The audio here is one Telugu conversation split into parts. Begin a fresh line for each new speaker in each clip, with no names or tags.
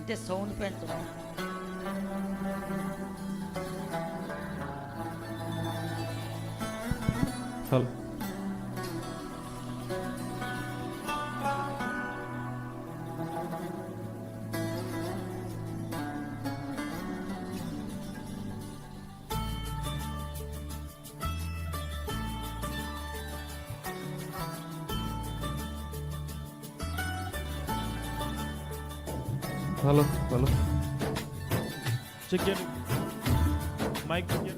అంటే సౌండ్ పెంచడం
హలో
ভালো ভালো। চিকেন মাইক চিকেন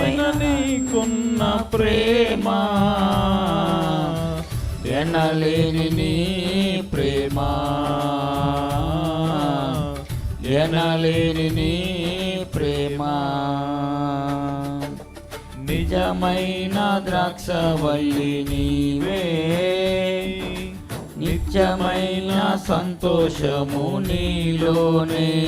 పైన నీకున్న ప్రేమ
ఎనలేని నీ ప్రేమ. ఎనలేని నీ ప్రేమ. నిజమైన ద్రాక్షవల్లి నీవే. నిత్యమైన సంతోషము నీలోనే.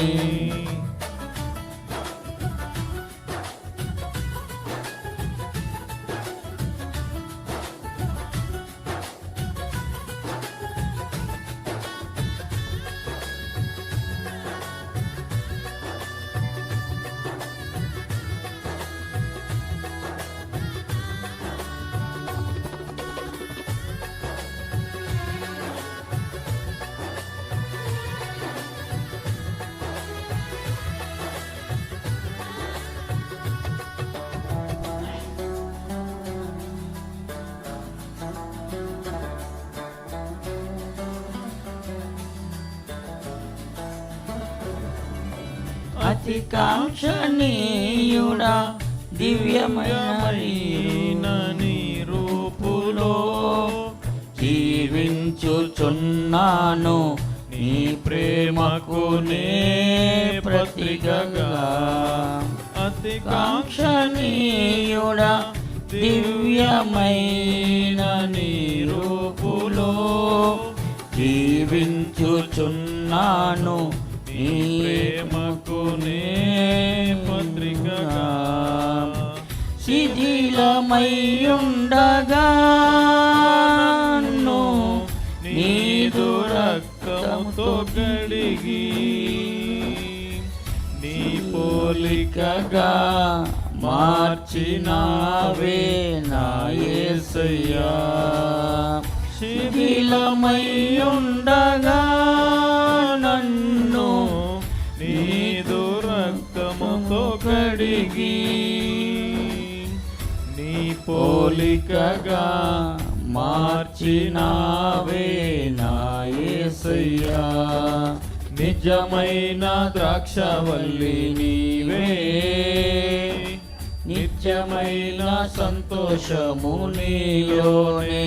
అతి కాంక్షణీయుడా దివ్యమైన
నీ రూపులో
జీవించుచున్నాను. నీ ప్రేమకు నే ప్రతిగగా.
అతి
కాంక్షణీయుడా దివ్యమైన నీ రూపులో జీవించుచున్నాను. నీ
ప్రేమకు నే పత్రికగా.
శిథిలమయ్యుండగా. నీదు రక్తముతో
కడిగి నీ
పోలికగా మార్చినావే నాయసయ్యా శిథిలమయ్యుండగా.
కడిగి నీ
పోలికగా మార్చినావే నాయసయ్యా నిజమైన ద్రాక్షవల్లి నీవే. నిత్యమైన సంతోషము నీలోనే.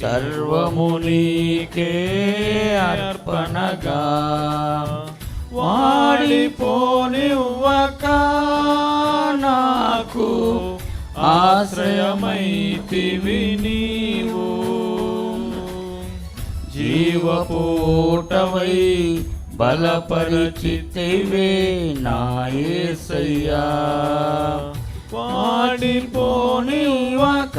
సర్వము నీకే అర్పణగా వాడిపోనివ్వక నాకు ఆశ్రయమైతివి నీవు. జీవపూటవై బలపరిచితివే నాయసయ్యా. వాడిపోనివ్వక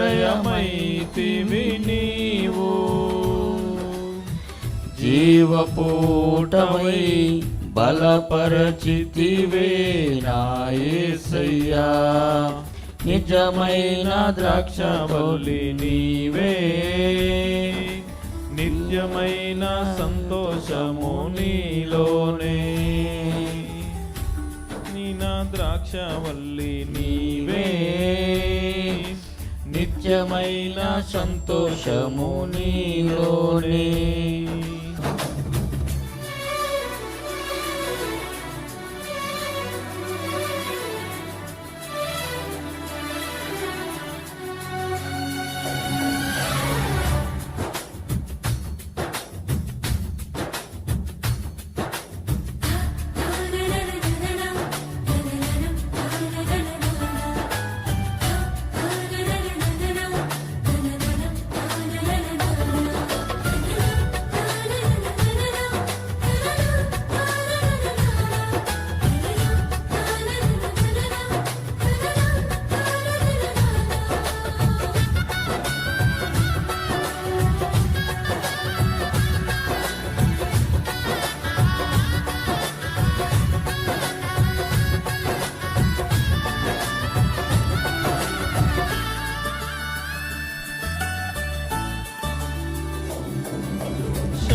ఆశ్రయమైతివి నీవు జీవపూటవై బలపరచితివే నాయసయ్యా. నిజమైన ద్రాక్ష బౌలి నీవే.
నిత్యమైన సంతోషము నీలోనే. నీ నా ద్రాక్షవల్లి నీవే
నిత్యమైన సంతోషము నీలోనే.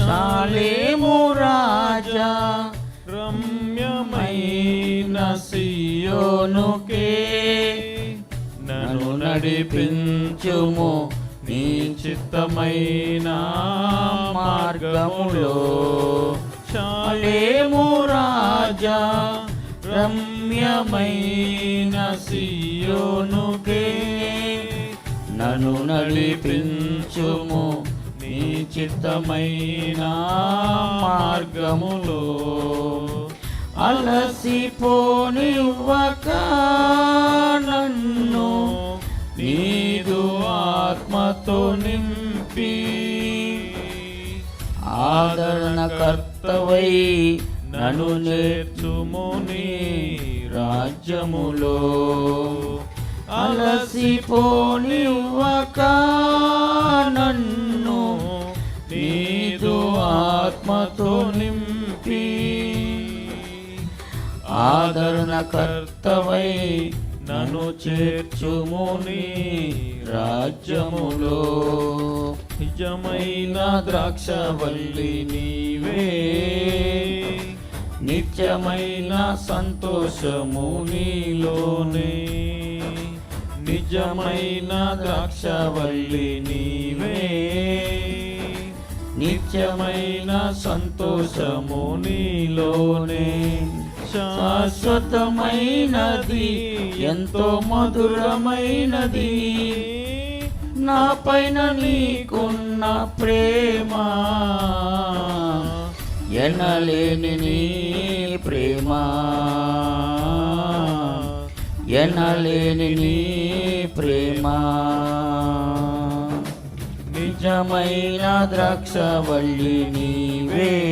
శాలేము రాజా.
రమ్యమైన
సియోనుకే నన్ను నడిపించుము నీ చిత్తమైన మార్గములో. శాలేము రాజా. రమ్యమైన సియోనుకే నన్ను నడిపించుము చిత్తమైన మార్గములో అలసిపోనివ్వక నన్ను నీదు ఆత్మతో నింపి ఆదరణకర్తవై నను నేర్చుముని రాజ్యములో. అలసిపోనివ్వక కర్తవై నన్ను చేర్చుము నీ రాజ్యములో. నిజమైన ద్రాక్షవల్లి నీవే. నిత్యమైన సంతోషము నీలోనే. నిజమైన ద్రాక్షవల్లి నీవే. నిత్యమైన సంతోషము నీలోనే. శాశ్వతమైనది ఎంతో మధురమైనది. నా పైన నీకున్న ప్రేమ ఎనలేని నీ ప్రేమ. ఎనలేని నీ ప్రేమ. నిజమైన ద్రాక్షవల్లి నీవే.